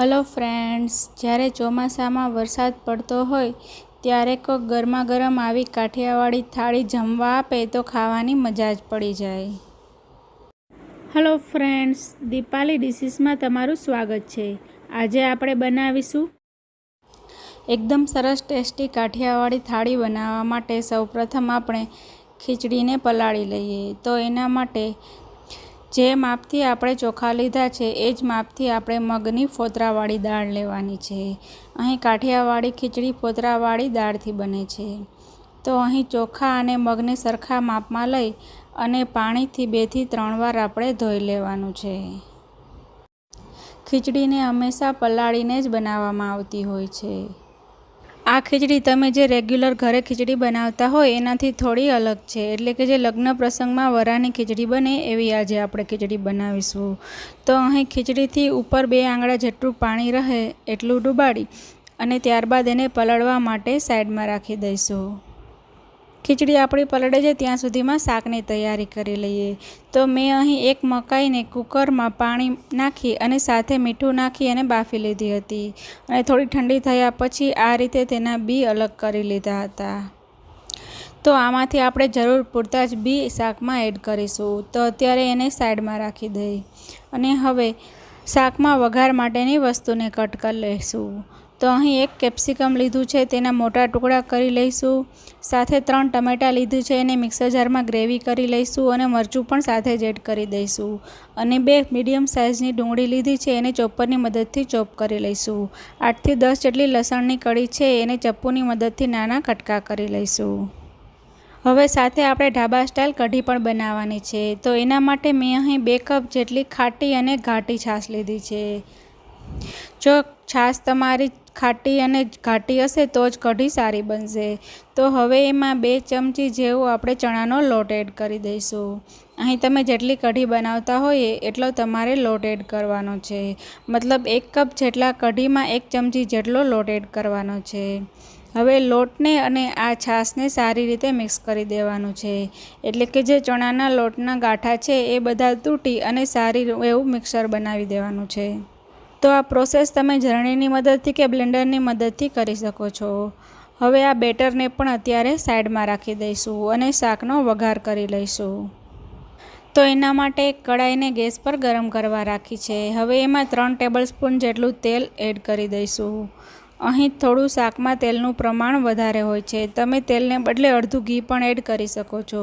Hello friends, જ્યારે ચોમાસામાં વરસાદ પડતો હોય, ત્યારે કોઈક ગરમા ગરમ આવી કાઠિયાવાડી થાળી જમવા આપે તો ખાવાની મજા જ પડી જાય. હલો ફ્રેન્ડ્સ, દીપાલી ડિશિસમાં તમારું સ્વાગત છે. આજે આપણે બનાવીશું એકદમ સરસ ટેસ્ટી કાઠિયાવાડી થાળી બનાવવા માટે સૌપ્રથમ આપણે ખીચડીને પલાળી લઈએ. તો એના માટે જે માપથી આપણે ચોખા લીધા છે, એ જ માપથી આપણે મગની ફોતરાવાળી દાળ લેવાની છે. અહીં કાઠિયાવાડી ખીચડી ફોતરાવાળી દાળથી બને છે. તો અહીં ચોખા અને મગને સરખા માપમાં લઈ અને પાણીથી બેથી ત્રણ વાર આપણે ધોઈ લેવાનું છે. ખીચડીને હંમેશા પલાળીને જ બનાવવામાં આવતી હોય છે. આ ખીચડી તમે જે રેગ્યુલર ઘરે ખીચડી બનાવતા હોય, એનાથી થોડી અલગ છે. એટલે કે જે લગ્ન પ્રસંગમાં વરાની ખીચડી બને, એવી આજે આપણે ખીચડી બનાવીશું. તો અહીં ખીચડીથી ઉપર બે આંગળા જેટલું પાણી રહે, એટલું ડૂબાડી અને ત્યારબાદ એને પલળવા માટે સાઈડમાં રાખી દઈશું. ખીચડી આપણી પલળે છે ત્યાં સુધીમાં શાકની તૈયારી કરી લઈએ. તો મેં અહીં એક મકાઈને કુકરમાં પાણી નાખી અને સાથે મીઠું નાખી અને બાફી લીધી હતી. અને થોડી ઠંડી થયા પછી આ રીતે તેના બી અલગ કરી લીધા હતા. તો આમાંથી આપણે જરૂર પૂરતા જ બી શાકમાં એડ કરીશું. તો અત્યારે એને સાઈડમાં રાખી દઈ. અને હવે શાકમાં વઘાર માટેની વસ્તુને કટ કરી લઈશું. તો અહીં એક કેપ્સિકમ લીધું છે, તેના મોટા ટુકડા કરી લઈશું. સાથે ત્રણ ટમેટાં લીધું છે, એને મિક્સર જારમાં ગ્રેવી કરી લઈશું અને મરચું પણ સાથે જ એડ કરી દઈશું. અને બે મીડિયમ સાઇઝની ડુંગળી લીધી છે, એને ચોપરની મદદથી ચોપ કરી લઈશું. આઠથી દસ જેટલી લસણની કળી છે, એને ચપ્પુની મદદથી નાના કટકા કરી લઈશું. હવે સાથે આપણે ઢાબા સ્ટાઇલ કઢી પણ બનાવવાની છે, તો એના માટે મેં અહીં બે કપ જેટલી ખાટી અને ઘાટી છાશ લીધી છે. જો છાશ તમારી ખાટી અને ઘાટી હશે તો જ કઢી સારી બનશે. તો હવે એમાં બે ચમચી જેવો આપણે ચણાનો લોટ એડ કરી દઈશું. અહીં તમે જેટલી કઢી બનાવતા હોઈએ એટલો તમારે લોટ એડ કરવાનો છે. મતલબ એક કપ જેટલા કઢીમાં એક ચમચી જેટલો લોટ એડ કરવાનો છે. હવે લોટને અને આ છાશને સારી રીતે મિક્સ કરી દેવાનું છે. એટલે કે જે ચણાના લોટના ગાંઠા છે એ બધા તૂટી અને સારી એવું મિક્સર બનાવી દેવાનું છે. તો આ પ્રોસેસ તમે ઝરણીની મદદથી કે બ્લેન્ડરની મદદથી કરી શકો છો. હવે આ બેટરને પણ અત્યારે સાઈડમાં રાખી દઈશું અને શાકનો વઘાર કરી લઈશું. તો એના માટે કડાઈને ગેસ પર ગરમ કરવા રાખી છે. હવે એમાં ત્રણ ટેબલ સ્પૂન જેટલું તેલ એડ કરી દઈશું. અહીં થોડું શાકમાં તેલનું પ્રમાણ વધારે હોય છે. તમે તેલને બદલે અડધું ઘી પણ એડ કરી શકો છો.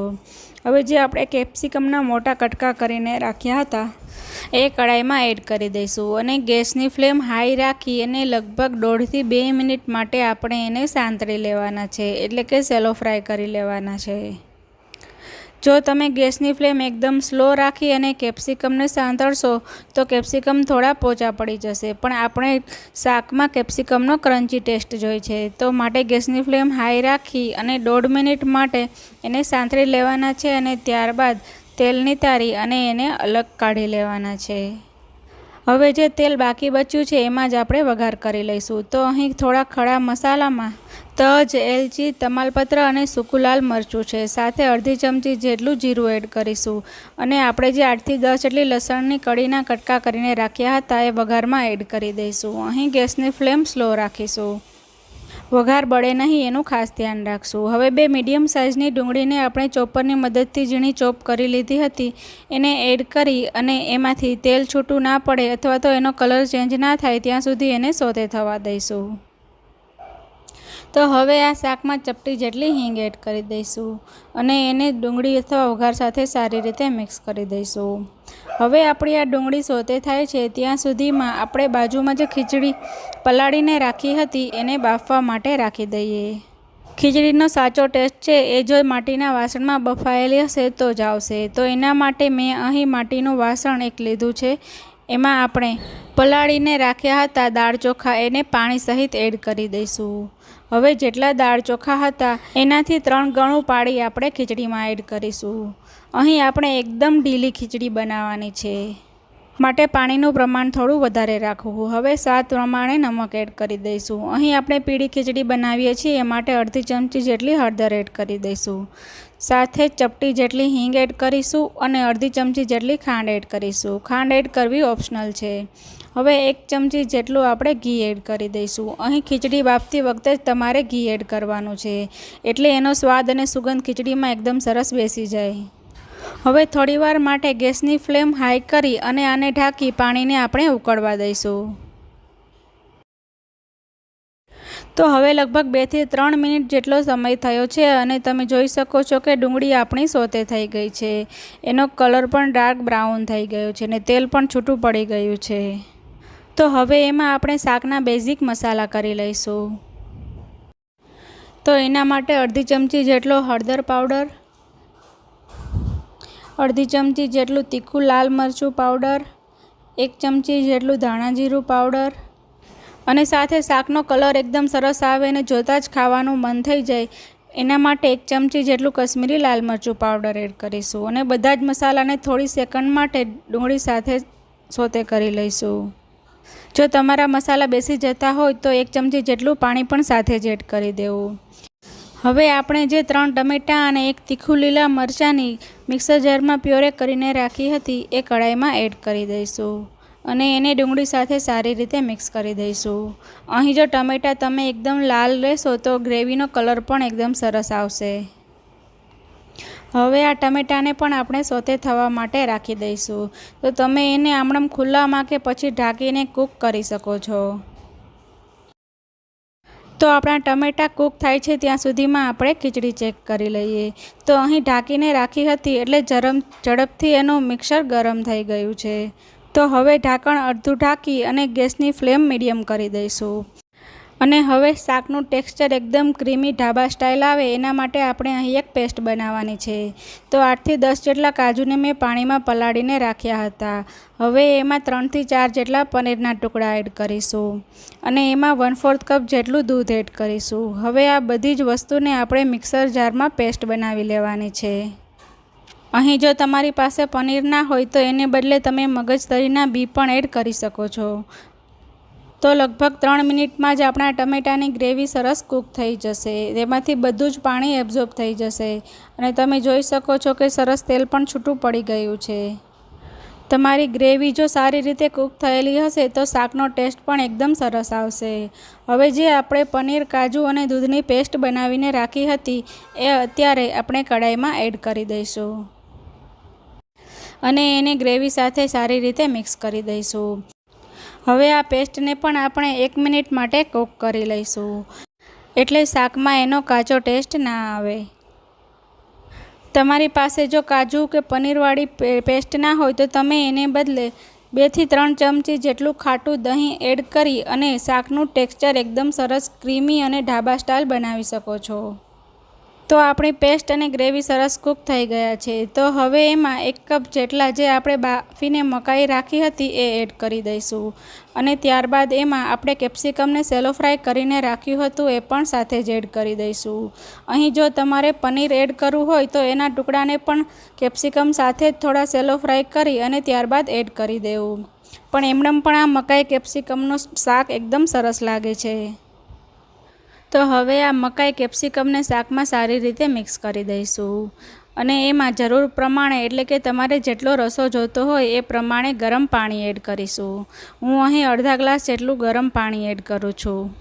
હવે જે આપણે કેપ્સિકમના મોટા કટકા કરીને રાખ્યા હતા, એ કડાઈમાં એડ કરી દઈશું અને ગેસની ફ્લેમ હાઈ રાખી અને લગભગ દોઢથી બે મિનિટ માટે આપણે એને સાંતળી લેવાના છે, એટલે કે સેલો ફ્રાય કરી લેવાના છે. જો તમે ગેસની ફ્લેમ એકદમ સ્લો રાખી અને કેપ્સિકમને સાંતળશો, તો કેપ્સિકમ થોડા પોચા પડી જશે. પણ આપણે શાકમાં કેપ્સિકમનો ક્રન્ચી ટેસ્ટ જોઈ છે. તો માટે ગેસની ફ્લેમ હાઈ રાખી અને દોઢ મિનિટ માટે એને સાંતળી લેવાના છે અને ત્યારબાદ તેલની તારી અને એને અલગ કાઢી લેવાના છે. હવે જે તેલ બાકી બચ્યું છે, એમાં જ આપણે વઘાર કરી લઈશું. તો અહીં થોડા ખડા મસાલામાં તજ એલચી તમાલપત્ર અને સૂકું મરચું છે. સાથે અડધી ચમચી જેટલું જીરું એડ કરીશું. અને આપણે જે આઠથી દસ જેટલી લસણની કળીના કટકા કરીને રાખ્યા હતા એ વઘારમાં એડ કરી દઈશું. અહીં ગેસની ફ્લેમ સ્લો રાખીશું. વઘાર બળે નહીં એનું ખાસ ધ્યાન રાખશું. હવે બે મીડિયમ સાઇઝની ડુંગળીને આપણે ચોપરની મદદથી ઝીણી ચોપ કરી લીધી હતી. એને એડ કરી અને એમાંથી તેલ છૂટું ના પડે અથવા તો એનો કલર ચેન્જ ના થાય, ત્યાં સુધી એને સોતે થવા દઈશું. તો હવે આ શાકમાં ચપટી જેટલી હિંગ એડ કરી દઈશું અને એને ડુંગળી અથવા વઘાર સાથે સારી રીતે મિક્સ કરી દઈશું. હવે આપણી આ ડુંગળી સોતે થાય છે ત્યાં સુધીમાં આપણે બાજુમાં જે ખીચડી પલાળીને રાખી હતી એને બાફવા માટે રાખી દઈએ. ખીચડીનો સાચો ટેસ્ટ છે એ જો માટીના વાસણમાં બફાયેલી હશે તો જ આવશે. તો એના માટે મેં અહીં માટીનું વાસણ એક લીધું છે. એમાં આપણે પલાળીને રાખ્યા હતા દાળ ચોખા એને પાણી સહિત એડ કરી દઈશું. હવે જેટલા દાળ ચોખા હતા, એનાથી ત્રણ ગણું પાડી આપણે ખીચડીમાં એડ કરીશું. અહીં આપણે એકદમ ઢીલી ખીચડી બનાવવાની છે. માટે પાણીનું પ્રમાણ થોડું વધારે રાખવું. હવે સ્વાદ પ્રમાણે નમક એડ કરી દઈશું. અહીં આપણે પીળી ખીચડી બનાવીએ છીએ, એ માટે અડધી ચમચી જેટલી હળદર એડ કરી દઈશું. સાથે ચપટી જેટલી હિંગ એડ કરીશું અને અડધી ચમચી જેટલી ખાંડ એડ કરીશું. ખાંડ એડ કરવી ઓપ્શનલ છે. હવે એક ચમચી જેટલું આપણે ઘી એડ કરી દઈશું. અહીં ખીચડી બાફતી વખતે જ તમારે ઘી એડ કરવાનું છે. એટલે એનો સ્વાદ અને સુગંધ ખીચડીમાં એકદમ સરસ બેસી જાય. હવે થોડીવાર માટે ગેસની ફ્લેમ હાઈ કરી અને આને ઢાંકી પાણીને આપણે ઉકળવા દઈશું. તો હવે લગભગ બેથી ત્રણ મિનિટ જેટલો સમય થયો છે અને તમે જોઈ શકો છો કે ડુંગળી આપણી સોતે થઈ ગઈ છે. એનો કલર પણ ડાર્ક બ્રાઉન થઈ ગયો છે અને તેલ પણ છૂટું પડી ગયું છે. તો હવે એમાં આપણે શાકના બેઝિક મસાલા કરી લઈશું. તો એના માટે અડધી ચમચી જેટલો હળદર પાવડર અડધી ચમચી જેટલું તીખું લાલ મરચું પાવડર એક ચમચી જેટલું ધાણા જીરું પાવડર અને સાથે શાકનો કલર એકદમ સરસ આવે અને જોતાં જ ખાવાનું મન થઈ જાય, એના માટે એક ચમચી જેટલું કશ્મીરી લાલ મરચું પાવડર એડ કરીશું અને બધા જ મસાલાને થોડી સેકન્ડ માટે ડુંગળી સાથે સોતે કરી લઈશું. જો તમારા મસાલા બેસી જતા હોય તો એક ચમચી જેટલું પાણી પણ સાથે જ એડ કરી દેવું. હવે આપણે જે ત્રણ ટમેટાં અને એક તીખું લીલા મરચાંની મિક્સર જારમાં પ્યોરે કરીને રાખી હતી એ કઢાઈમાં એડ કરી દઈશું અને એને ડુંગળી સાથે સારી રીતે મિક્સ કરી દઈશું. અહીં જો ટમેટાં તમે એકદમ લાલ લેશો તો ગ્રેવીનો કલર પણ એકદમ સરસ આવશે. હવે આ ટમેટાને પણ આપણે સોતે થવા માટે રાખી દઈશું. તો તમે એને આમણમ ખુલ્લામાં કે પછી ઢાંકીને કૂક કરી શકો છો. તો આપણા ટમેટાં કૂક થાય છે ત્યાં સુધીમાં આપણે ખીચડી ચેક કરી લઈએ. તો અહીં ઢાંકીને રાખી હતી એટલે જરમ ઝડપથી એનું મિક્સર ગરમ થઈ ગયું છે. તો હવે ઢાંકણ અડધું ઢાંકી અને ગેસની ફ્લેમ મીડિયમ કરી દઈશું. અને હવે શાકનું ટેક્સચર એકદમ ક્રીમી ઢાબા સ્ટાઇલ આવે એના માટે આપણે અહીં એક પેસ્ટ બનાવવાની છે. તો આઠથી દસ જેટલા કાજુને મેં પાણીમાં પલાળીને રાખ્યા હતા. હવે એમાં ત્રણથી ચાર જેટલા પનીરના ટુકડા એડ કરીશું. અને એમાં વન ફોર્થ કપ જેટલું દૂધ એડ કરીશું. હવે આ બધી જ વસ્તુને આપણે મિક્સર જારમાં પેસ્ટ બનાવી લેવાની છે. અહીં જો તમારી પાસે પનીર ના હોય તો એને બદલે તમે મગજતરીના બી પણ એડ કરી શકો છો. તો લગભગ ત્રણ મિનિટમાં જ આપણા ટમેટાની ગ્રેવી સરસ કૂક થઈ જશે. તેમાંથી બધું જ પાણી એબ્ઝોર્બ થઈ જશે. અને તમે જોઈ શકો છો કે સરસ તેલ પણ છૂટું પડી ગયું છે. તમારી ગ્રેવી જો સારી રીતે કૂક થયેલી હશે તો શાકનો ટેસ્ટ પણ એકદમ સરસ આવશે. હવે જે આપણે પનીર, કાજુ અને દૂધની પેસ્ટ બનાવીને રાખી હતી, એ અત્યારે આપણે કઢાઈમાં એડ કરી દઈશું. અને એને ગ્રેવી સાથે સારી રીતે મિક્સ કરી દઈશું. હવે આ પેસ્ટને પણ આપણે એક મિનિટ માટે કૂક કરી લઈશું. એટલે શાકમાં એનો કાચો ટેસ્ટ ના આવે. તમારી પાસે જો કાજુ કે પનીરવાળી પેસ્ટ ના હોય તો તમે એને બદલે બેથી ત્રણ ચમચી જેટલું ખાટું દહીં એડ કરી અને શાકનું ટેક્સચર એકદમ સરસ ક્રીમી અને ઢાબા સ્ટાઇલ બનાવી શકો છો. તો આપણી પેસ્ટ અને ગ્રેવી સરસ કૂક થઈ ગયા છે. તો હવે એમાં એક કપ જેટલા જે આપણે બાફીને મકાઈ રાખી હતી એ એડ કરી દઈશું. અને ત્યારબાદ એમાં આપણે કેપ્સિકમને સેલો ફ્રાય કરીને રાખ્યું હતું એ પણ સાથે જ એડ કરી દઈશું. અહીં જો તમારે પનીર એડ કરવું હોય તો એના ટુકડાને પણ કેપ્સિકમ સાથે જ થોડા સેલો ફ્રાય કરી અને ત્યારબાદ એડ કરી દેવું. પણ એમનેમ પણ આ મકાઈ કેપ્સિકમનું શાક એકદમ સરસ લાગે છે. તો હવે આ મકાઈ કેપ્સિકમને શાકમાં સારી રીતે મિક્સ કરી દઈશું. અને એમાં જરૂર પ્રમાણે એટલે કે તમારે જેટલો રસો જોતો હોય એ પ્રમાણે ગરમ પાણી એડ કરીશું. હું અહીં અડધા ગ્લાસ જેટલું ગરમ પાણી એડ કરું છું.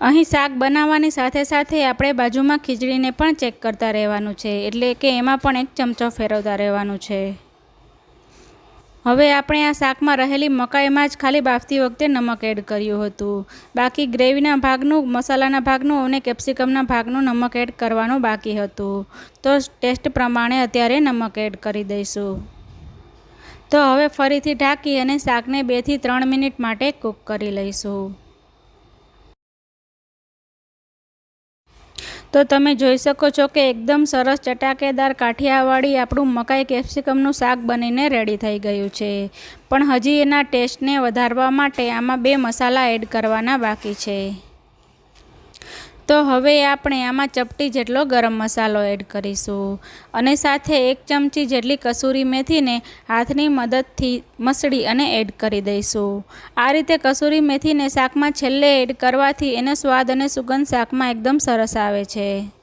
અહીં શાક બનાવવાની સાથે સાથે આપણે બાજુમાં ખીચડીને પણ ચેક કરતા રહેવાનું છે. એટલે કે એમાં પણ એક ચમચો ફેરવતા રહેવાનું છે. હવે આપણે આ શાકમાં રહેલી મકાઈમાં જ ખાલી બાફતી વખતે નમક એડ કર્યું હતું. બાકી ગ્રેવીના ભાગનું, મસાલાના ભાગનું અને કેપ્સિકમના ભાગનું નમક એડ કરવાનું બાકી હતું. તો ટેસ્ટ પ્રમાણે અત્યારે નમક એડ કરી દઈશું. તો હવે ફરીથી ઢાંકી અને શાકને બેથી ત્રણ મિનિટ માટે કૂક કરી લઈશું. તો તમે જોઈ શકો છો કે એકદમ સરસ ચટાકેદાર કાઠિયાવાડી આપણું મકાઈ કેપ્સિકમનું શાક બનીને રેડી થઈ ગયું છે. પણ હજી એના ટેસ્ટને વધારવા માટે આમાં બે મસાલા એડ કરવાના બાકી છે. તો હવે આપણે આમાં ચપટી જેટલો ગરમ મસાલો એડ કરીશું. અને સાથે એક ચમચી જેટલી કસૂરી મેથીને હાથની મદદથી મસળી અને એડ કરી દઈશું. આ રીતે કસૂરી મેથીને શાકમાં છેલ્લે એડ કરવાથી એનો સ્વાદ અને સુગંધ શાકમાં એકદમ સરસ આવે છે.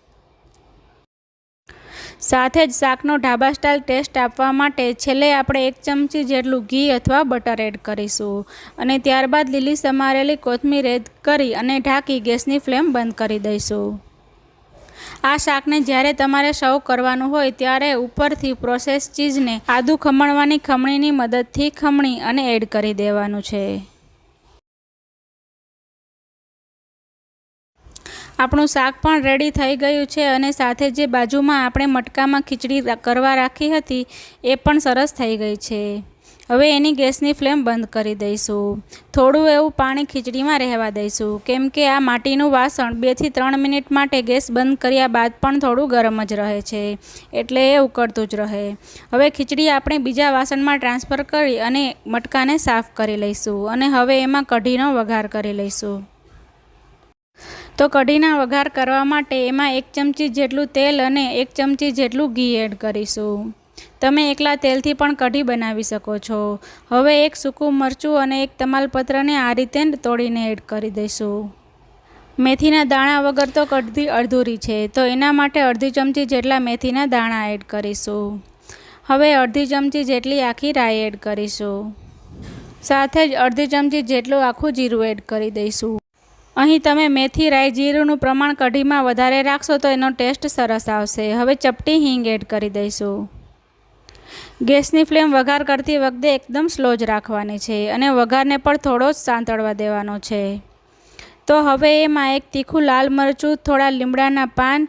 સાથે જ શાકનો ઢાબા સ્ટાઇલ ટેસ્ટ આપવા માટે છેલ્લે આપણે એક ચમચી જેટલું ઘી અથવા બટર એડ કરીશું. અને ત્યારબાદ લીલી સમારેલી કોથમીર એડ કરી અને ઢાંકી ગેસની ફ્લેમ બંધ કરી દઈશું. આ શાકને જ્યારે તમારે સર્વ કરવાનું હોય ત્યારે ઉપરથી પ્રોસેસ ચીઝને આદુ ખમણવાની ખમણીની મદદથી ખમણી અને એડ કરી દેવાનું છે. આપણું શાક પણ રેડી થઈ ગયું છે અને સાથે જે બાજુમાં આપણે મટકામાં ખીચડી કરવા રાખી હતી, એ પણ સરસ થઈ ગઈ છે. હવે એની ગેસની ફ્લેમ બંધ કરી દઈશું. થોડું એવું પાણી ખીચડીમાં રહેવા દઈશું. કેમ કે આ માટીનું વાસણ બેથી ત્રણ મિનિટ માટે ગેસ બંધ કર્યા બાદ પણ થોડું ગરમ જ રહે છે. એટલે એ ઉકળતું જ રહે. હવે ખીચડી આપણે બીજા વાસણમાં ટ્રાન્સફર કરી અને મટકાને સાફ કરી લઈશું અને હવે એમાં કઢીનો વઘાર કરી લઈશું. તો કઢીના વઘાર કરવા માટે એમાં એક ચમચી જેટલું તેલ અને એક ચમચી જેટલું ઘી એડ કરીશું. તમે એકલા તેલથી પણ કઢી બનાવી શકો છો. હવે એક સૂકું મરચું અને એક તમાલપત્રને આ રીતે તોડીને એડ કરી દઈશું. મેથીના દાણા વગર તો કઢી અડધૂરી છે, તો એના માટે અડધી ચમચી જેટલા મેથીના દાણા એડ કરીશું. હવે અડધી ચમચી જેટલી આખી રાઈ એડ કરીશું. સાથે જ અડધી ચમચી જેટલું આખું જીરું એડ કરી દઈશું. અહીં તમે મેથી, રાઈ, જીરુંનું પ્રમાણ કઢીમાં વધારે રાખશો તો એનો ટેસ્ટ સરસ આવશે. હવે ચપટી હિંગ એડ કરી દઈશું. ગેસની ફ્લેમ વઘાર કરતી વખતે એકદમ સ્લો જ રાખવાની છે અને વઘારને પણ થોડો જ સાંતળવા દેવાનો છે. તો હવે એમાં એક તીખું લાલ મરચું, થોડા લીમડાના પાન,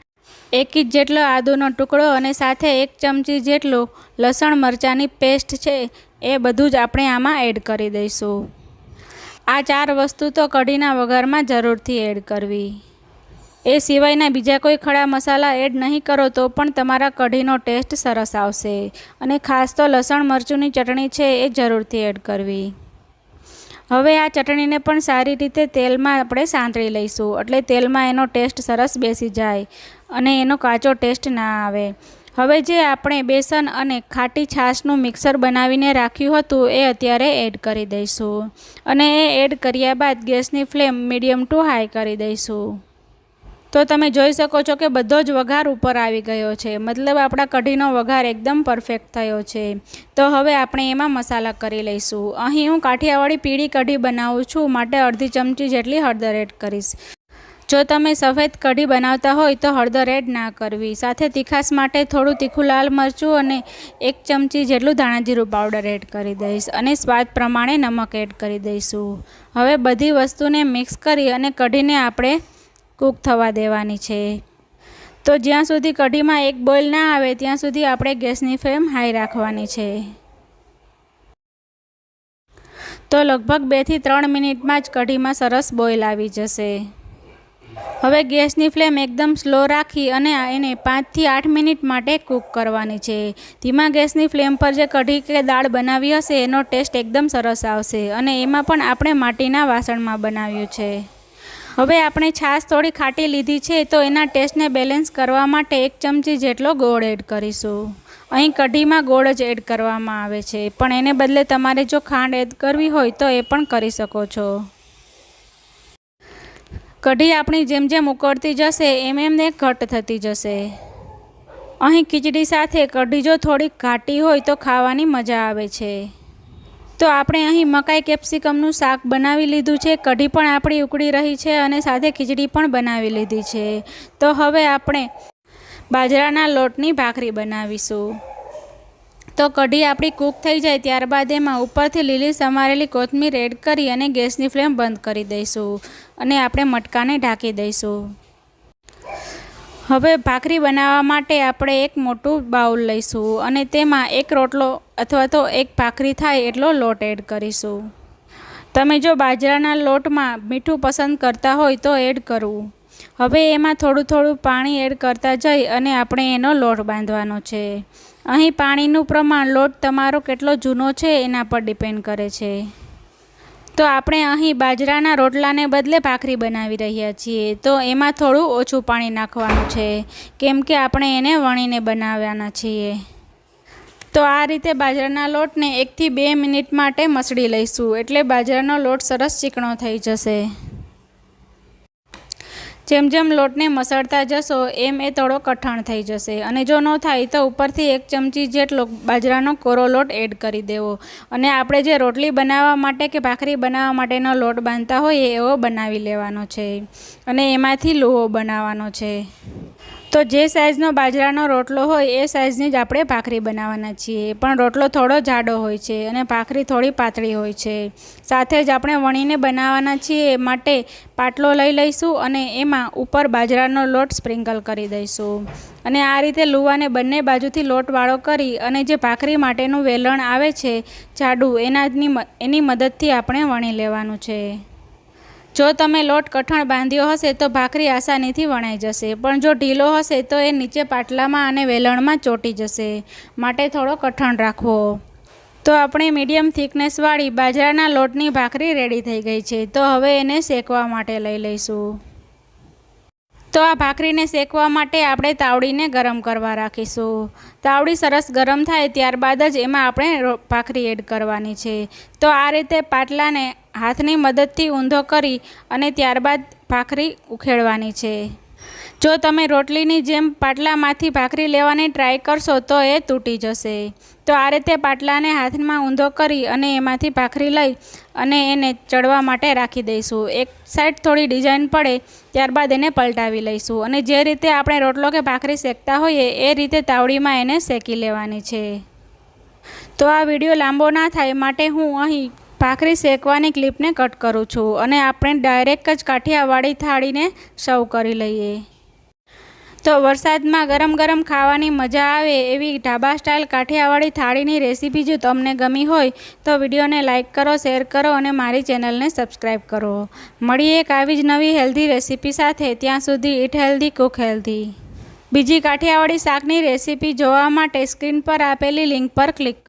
એક ઇંચ જેટલો આદુનો ટુકડો અને સાથે એક ચમચી જેટલું લસણ મરચાંની પેસ્ટ છે એ બધું જ આપણે આમાં એડ કરી દઈશું. આ ચાર વસ્તુ તો કઢીના વઘારમાં જરૂરથી એડ કરવી. એ સિવાયના બીજા કોઈ ખડા મસાલા એડ નહીં કરો તો પણ તમારા કઢીનો ટેસ્ટ સરસ આવશે. અને ખાસ તો લસણ, મરચુંની ચટણી છે એ જરૂરથી એડ કરવી. હવે આ ચટણીને પણ સારી રીતે તેલમાં આપણે સાંતળી લઈશું. એટલે તેલમાં એનો ટેસ્ટ સરસ બેસી જાય અને એનો કાચો ટેસ્ટ ના આવે. હવે જે આપણે બેસન અને ખાટી છાશનું મિક્સર બનાવીને રાખ્યું હતું, એ અત્યારે એડ કરી દઈશું. અને એ એડ કર્યા બાદ ગેસની ફ્લેમ મીડિયમ ટુ હાઈ કરી દઈશું. તો તમે જોઈ શકો છો કે બધો જ વઘાર ઉપર આવી ગયો છે. મતલબ આપણા કઢીનો વઘાર એકદમ પરફેક્ટ થયો છે. તો હવે આપણે એમાં મસાલા કરી લઈશું. અહીં હું કાઠિયાવાડી પીળી કઢી બનાવું છું, માટે અડધી ચમચી જેટલી હળદર એડ કરીશ. જો તમે સફેદ કઢી બનાવતા હોય તો હળદર એડ ના કરવી. સાથે તીખાસ માટે થોડું તીખું લાલ મરચું અને એક ચમચી જેટલું ધાણાજીરું પાવડર એડ કરી દઈશ અને સ્વાદ પ્રમાણે નમક એડ કરી દઈશું. હવે બધી વસ્તુને મિક્સ કરી અને કઢીને આપણે કૂક થવા દેવાની છે. તો જ્યાં સુધી કઢીમાં એક બોઇલ ના આવે, ત્યાં સુધી આપણે ગેસની ફ્લેમ હાઈ રાખવાની છે. તો લગભગ બેથી ત્રણ મિનિટમાં જ કઢીમાં સરસ બોઇલ આવી જશે. હવે ગેસની ફ્લેમ એકદમ સ્લો રાખી અને એને પાંચથી આઠ મિનિટ માટે કૂક કરવાની છે. ધીમા ગેસની ફ્લેમ પર જે કઢી કે દાળ બનાવી હશે, એનો ટેસ્ટ એકદમ સરસ આવશે અને એમાં પણ આપણે માટીના વાસણમાં બનાવ્યું છે. હવે આપણે છાશ થોડી ખાટી લીધી છે, તો એના ટેસ્ટને બેલેન્સ કરવા માટે એક ચમચી જેટલો ગોળ એડ કરીશું. અહીં કઢીમાં ગોળ જ એડ કરવામાં આવે છે, પણ એને બદલે તમારે જો ખાંડ એડ કરવી હોય તો એ પણ કરી શકો છો. કઢી આપણી જેમ જેમ ઉકળતી જશે, એમ એમને ઘટ થતી જશે. અહીં ખીચડી સાથે કઢી જો થોડીક ઘાટી હોય તો ખાવાની મજા આવે છે. તો આપણે અહીં મકાઈ કેપ્સિકમનું શાક બનાવી લીધું છે. કઢી પણ આપણી ઉકળી રહી છે અને સાથે ખીચડી પણ બનાવી લીધી છે. તો હવે આપણે બાજરાના લોટની ભાખરી બનાવીશું. તો કઢી આપણી કૂક થઈ જાય ત્યારબાદ એમાં ઉપરથી લીલી સમારેલી કોથમીર એડ કરી અને ગેસની ફ્લેમ બંધ કરી દઈશું અને આપણે મટકાને ઢાંકી દઈશું. હવે ભાખરી બનાવવા માટે આપણે એક મોટું બાઉલ લઈશું અને તેમાં એક રોટલો અથવા તો એક ભાખરી થાય એટલો લોટ એડ કરીશું. તમે જો બાજરાના લોટમાં મીઠું પસંદ કરતા હોય તો એડ કરવું હવે એમાં થોડું થોડું પાણી એડ કરતા જઈ અને આપણે એનો લોટ બાંધવાનો છે. અહીં પાણીનું પ્રમાણ લોટ તમારો કેટલો જૂનો છે એના પર ડિપેન્ડ કરે છે. તો આપણે અહીં બાજરાના રોટલાને બદલે ભાખરી બનાવી રહ્યા છીએ, તો એમાં થોડું ઓછું પાણી નાખવાનું છે, કેમ કે આપણે એને વણીને બનાવવાના છીએ. તો આ રીતે બાજરાના લોટને એકથી બે મિનિટ માટે મસળી લઈશું, એટલે બાજરાનો લોટ સરસ ચીકણો થઈ જશે. જેમ જેમ લોટને મસળતા જશો, એમ એ થોડો કઠણ થઈ જશે. અને જો ન થાય, તો ઉપરથી એક ચમચી જેટલો બાજરાનો કોરો લોટ એડ કરી દેવો. અને આપણે જે રોટલી બનાવવા માટે કે ભાખરી બનાવવા માટેનો લોટ બાંધતા હોઈએ, એવો બનાવી લેવાનો છે. અને એમાંથી લુહો બનાવવાનો છે. તો જે સાઇઝનો બાજરાનો રોટલો હોય એ સાઇઝની જ આપણે ભાખરી બનાવવાના છીએ. પણ રોટલો થોડો જાડો હોય છે અને ભાખરી થોડી પાતળી હોય છે. સાથે જ આપણે વણીને બનાવવાના છીએ માટે પાટલો લઈ લઈશું અને એમાં ઉપર બાજરાનો લોટ સ્પ્રિંકલ કરી દઈશું. અને આ રીતે લુવાને બંને બાજુથી લોટવાળો કરી અને જે ભાખરી માટેનું વેલણ આવે છે જાડું એનાની એની મદદથી આપણે વણી લેવાનું છે. જો તમે લોટ કઠણ બાંધ્યો હશે તો ભાખરી આસાનીથી વણાઈ જશે. પણ જો ઢીલો હશે તો એ નીચે પાટલામાં અને વેલણમાં ચોંટી જશે. માટે થોડો કઠણ રાખવો. તો આપણે મીડિયમ થિકનેસવાળી બાજરાના લોટની ભાખરી રેડી થઈ ગઈ છે. તો હવે એને શેકવા માટે લઈ લઈશું. તો આ ભાખરીને શેકવા માટે આપણે તાવડીને ગરમ કરવા રાખીશું. તાવડી સરસ ગરમ થાય ત્યારબાદ જ એમાં આપણે ભાખરી એડ કરવાની છે. તો આ રીતે પાટલાને હાથની મદદથી ઊંધો કરી અને ત્યારબાદ ભાખરી ઉખેડવાની છે. જો તમે રોટલીની જેમ પાટલામાંથી ભાખરી લેવાની ટ્રાય કરશો તો એ તૂટી જશે. તો આ રીતે પાટલાને હાથમાં ઊંધો કરી અને એમાંથી ભાખરી લઈ અને એને ચડવા માટે રાખી દઈશું. એક સાઈડ થોડી ડિઝાઇન પડે, ત્યારબાદ એને પલટાવી લઈશું. અને જે રીતે આપણે રોટલો કે ભાખરી શેકતા હોઈએ, એ રીતે તાવડીમાં એને શેકી લેવાની છે. તો આ વીડિયો લાંબો ના થાય, માટે હું અહીં ભાખરી શેકવાની ક્લિપને કટ કરું છું. અને આપણે ડાયરેક્ટ જ કાઠિયાવાડી થાળીને સર્વ કરી લઈએ. તો વરસાદમાં ગરમ ગરમ ખાવાની મજા આવે એવી ઢાબા સ્ટાઇલ કાઠિયાવાડી થાળીની રેસીપી જો તમને ગમી હોય તો વિડીયોને લાઇક કરો, શેર કરો અને મારી ચેનલને સબસ્ક્રાઈબ કરો. મળીએ એક આવી જ નવી હેલ્ધી રેસીપી સાથે. ત્યાં સુધી ઇટ હેલ્ધી, કુક હેલ્ધી. બીજી કાઠિયાવાડી શાકની રેસીપી જોવા માટે સ્ક્રીન પર આપેલી લિંક પર ક્લિક